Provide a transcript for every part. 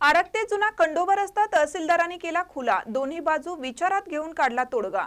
आरग ते जुना कंडोबा रस्ता तहसीलदारांनी केला खुला. दोन्ही बाजू विचारात घेऊन काढला तोडगा.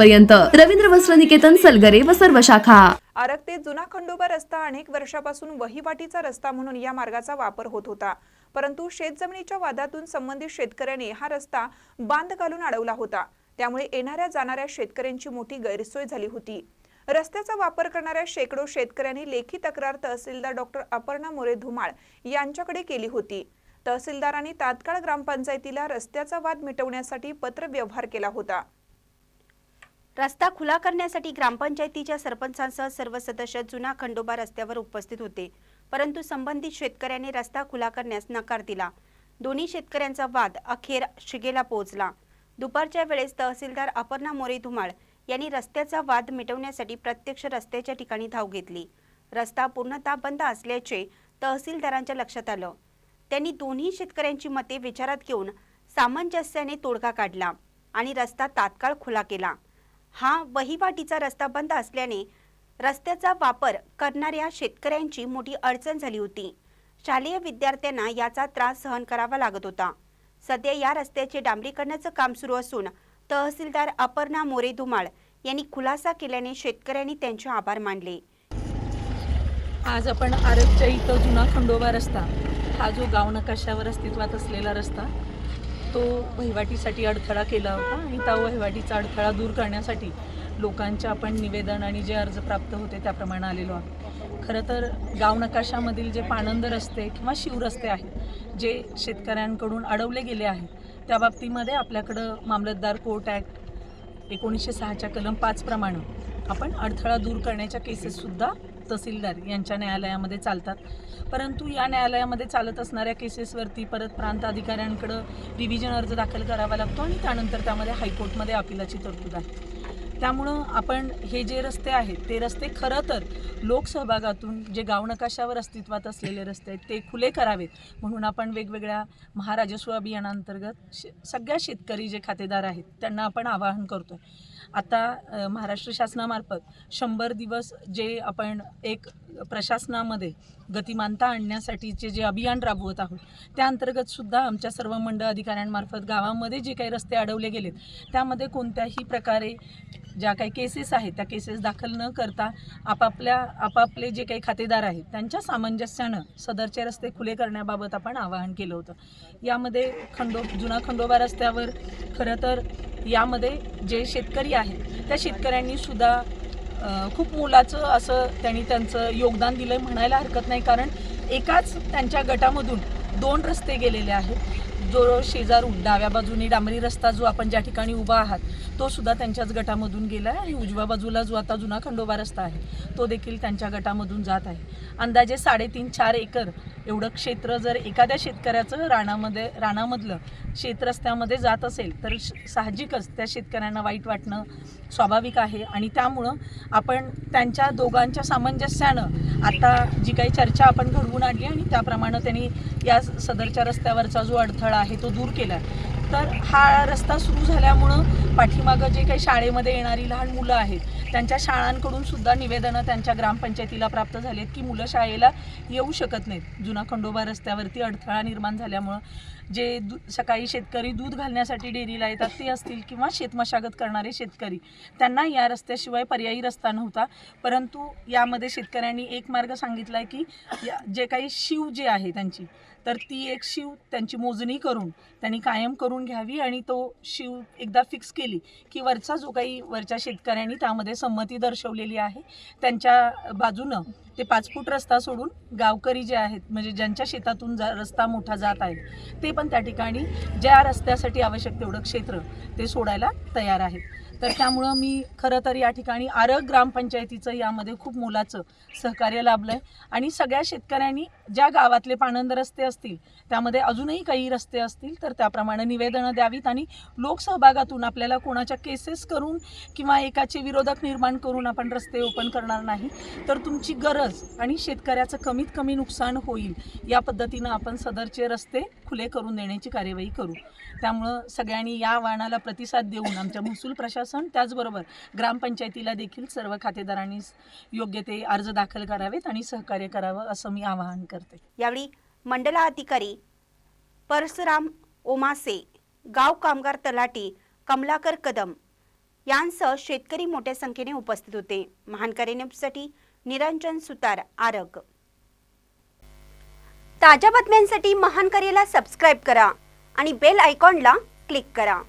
पर्यंत रवींद्र वस्त्र निकेतन सलगरे व सर्व शाखा. आरग ते जुना खंडोबा रस्ता अनेक वर्षापासून वहिवाटीचा रस्ता म्हणून या मार्गाचा वापर होत होता. परंतु शेतजमिनीच्या वादातून संबंधित शेतकऱ्यांनी हा रस्ता बांध घालून अडवला होता. त्यामुळे येणाऱ्या जाणाऱ्या शेतकऱ्यांची मोठी गैरसोय झाली होती. रस्त्याचा वापर करणाऱ्या शेकडो शेतकऱ्यांनी लेखी तक्रार तहसीलदार डॉक्टर अपर्णा मोरे धुमाळ यांच्याकडे केली होती. तहसीलदारांनी तात्काळ ग्रामपंचायतीला रस्त्याचा वाद मिटवण्यासाठी पत्र व्यवहार केला होता. रस्ता खुला करण्यासाठी ग्रामपंचायतीच्या सरपंचांसह सर्व सदस्य जुना खंडोबा रस्त्यावर उपस्थित होते. परंतु संबंधित शेतकऱ्यांनी रस्ता खुला करण्यास नकार दिला. दोन्ही शेतकऱ्यांचा वाद अखेर शिगेला पोहोचला. दुपारच्या वेळेस तहसीलदार अपर्णा मोरे धुमाळ यांनी रस्त्याचा वाद मिटवण्यासाठी प्रत्यक्ष रस्त्याच्या ठिकाणी धाव घेतली. रस्ता पूर्णतः बंद असल्याचे तहसीलदारांच्या लक्षात आलं. त्यांनी दोन्ही शेतकऱ्यांची मते विचारात घेऊन सामंजस्याने तोडगा काढला आणि रस्ता तात्काळ खुला केला. हा वहिवाटीचा रस्ता बंद असल्याने रस्त्याचा वापर करणाऱ्या शेतकऱ्यांची मोठी अडचण झाली होती. शालेय विद्यार्थ्यांना याचा त्रास सहन करावा लागत होता. सध्या या रस्त्याचे डांबरीकरणाचं काम सुरू असून तहसीलदार अपर्णा मोरे धुमाळ यांनी खुलासा केल्याने शेतकऱ्यांनी त्यांचे आभार मानले. आज आपण आरगच्या इथं जुना खंडोबा रस्ता. हा जो गाव नकाशावर अस्तित्वात असलेला रस्ता तो वहिवाटीसाठी अडथळा केला होता आणि त्या वहिवाटीचा अडथळा दूर करण्यासाठी लोकांच्या आपण निवेदन आणि जे अर्ज प्राप्त होते त्याप्रमाणे आलेलो आहोत. खरं तर गाव नकाशामधील जे पाणंद रस्ते किंवा शिवरस्ते आहेत जे शेतकऱ्यांकडून अडवले गेले आहेत त्या बाबतीमध्ये आपल्याकडं मामलतदार कोर्ट ॲक्ट एकोणीसशे सहाच्या कलम पाचप्रमाणे आपण अडथळा दूर करण्याच्या केसेससुद्धा तहसीलदार यांच्या न्यायालयामध्ये चालतात. परंतु या न्यायालयामध्ये चालत असणाऱ्या केसेसवरती परत प्रांत अधिकाऱ्यांकडं रिव्हिजन अर्ज दाखल करावा लागतो आणि त्यानंतर त्यामध्ये हायकोर्टमध्ये अपिलाची तरतूद आहे. त्यामुळं आपण हे जे रस्ते आहेत ते रस्ते खरं तर लोकसहभागातून जे गाव नकाशावर अस्तित्वात असलेले रस्ते आहेत ते खुले करावेत. म्हणून आपण वेगवेगळ्या महाराजस्व अभियानांतर्गत शे सगळ्या शेतकरी जे खातेदार आहेत त्यांना आपण आवाहन करतो आहे आता महाराष्ट्र शासनामार्फत शंभर दिवस जे आपण एक प्रशासनामध्ये गतिमानता आणण्यासाठीचे जे अभियान राबवत आहोत त्या अंतर्गत सुद्धा आमच्या सर्व मंडळ अधिकाऱ्यांमार्फत गावामध्ये जे काही रस्ते अडवले गेलेत त्यामध्ये कोणत्याही प्रकारे ज्या काही केसेस आहेत त्या केसेस दाखल न करता आपापल्या आपापले जे काही खातेदार आहेत त्यांच्या सामंजस्यानं सदरचे रस्ते खुले करण्याबाबत आपण आवाहन केलं होतं. यामध्ये खंडो जुना खंडोबा रस्त्यावर खरं तर यामध्ये जे शेतकरी आहेत त्या शेतकऱ्यांनी सुद्धा खूप मोलाचं असं त्यांनी त्यांचं योगदान दिलं आहे म्हणायला हरकत नाही. कारण एकाच त्यांच्या गटामधून दोन रस्ते गेलेले आहेत. जो शेजारून डाव्या बाजूने डांबरी रस्ता जो आपण ज्या ठिकाणी उभा आहात तो सुद्धा त्यांच्याच गटामधून गेला आहे आणि उजव्या बाजूला जो आता जुना खंडोबा रस्ता आहे तो देखील त्यांच्या गटामधून जात आहे. अंदाजे साडेतीन चार एकर एवढं क्षेत्र जर एखाद्या शेतकऱ्याचं रानामध्ये रानामधलं शेतरस्त्यामध्ये जात असेल तर साहजिकच त्या शेतकऱ्यांना वाईट वाटणं स्वाभाविक आहे आणि त्यामुळं आपण त्यांच्या दोघांच्या सामंजस्यानं आता जी काही चर्चा आपण घडवून आणली आणि त्याप्रमाणे त्यांनी या सदरच्या रस्त्यावरचा जो अडथळा आहे तो दूर केला तर हा रस्ता सुरू झाल्यामुळं पाठीमागं जे काही शाळेमध्ये येणारी लहान मुलं आहेत त्यांच्या शाळांकडून सुद्धा निवेदनं त्यांच्या ग्रामपंचायतीला प्राप्त झालीत की मुलं शाळेला येऊ शकत नाहीत. जुना खंडोबा रस्त्यावरती अडथळा निर्माण झाल्यामुळं जे सकाळी शेतकरी दूध घालण्यासाठी डेअरीला येतात ते असतील किंवा शेतमशागत करणारे शेतकरी त्यांना या रस्त्याशिवाय पर्यायी रस्ता नव्हता. परंतु यामध्ये शेतकऱ्यांनी एक मार्ग सांगितला आहे की जे काही शिव जे आहे त्यांची तर ती एक शिव त्यांची मोजणी करून त्यांनी कायम करून घ्यावी आणि तो शिव एकदा फिक्स केली की वरचा जो काही वरच्या शेतकऱ्यांनी त्यामध्ये संमती दर्शवलेली आहे त्यांच्या बाजूनं ते पाच फूट रस्ता सोडून गावकरी जे आहेत म्हणजे ज्यांच्या शेतातून जा रस्ता मोठा जात आहे ते पण त्या ठिकाणी ज्या रस्त्यासाठी आवश्यक तेवढं क्षेत्र ते सोडायला तयार आहेत. तर त्यामुळं मी खरं तर या ठिकाणी आरग ग्रामपंचायतीचं यामध्ये खूप मोलाचं सहकार्य लाभलं आहे आणि सगळ्या शेतकऱ्यांनी ज्या गावातले पाणंद रस्ते असतील त्यामध्ये अजूनही काही रस्ते असतील तर त्याप्रमाणे निवेदनं द्यावीत आणि लोकसहभागातून आपल्याला कोणाच्या केसेस करून किंवा एकाचे विरोधक निर्माण करून आपण रस्ते ओपन करणार नाही तर तुमची गरज आणि शेतकऱ्याचं कमीत कमी नुकसान होईल या पद्धतीनं आपण सदरचे रस्ते खुले करून देण्याची कार्यवाही करू. त्यामुळं सगळ्यांनी या वाहनाला प्रतिसाद देऊन आमच्या महसूल प्रशासन त्याचबरोबर ग्रामपंचायतीला देखील सर्व खातेदारांनी योग्य ते अर्ज दाखल करावेत आणि सहकार्य करावं असं मी आवाहन करते. यावेळी मंडलाधिकारी परशुराम ओमासे गाव कामगार तलाठी कमलाकर कदम यांसह शेतकरी मोठ्या संख्येने उपस्थित होते. महानकरी निरंजन सुतार आरग. ताज्या बातम्यांसाठी महानकरीला सबस्क्राईब करा आणि बेल आयकॉनला क्लिक करा.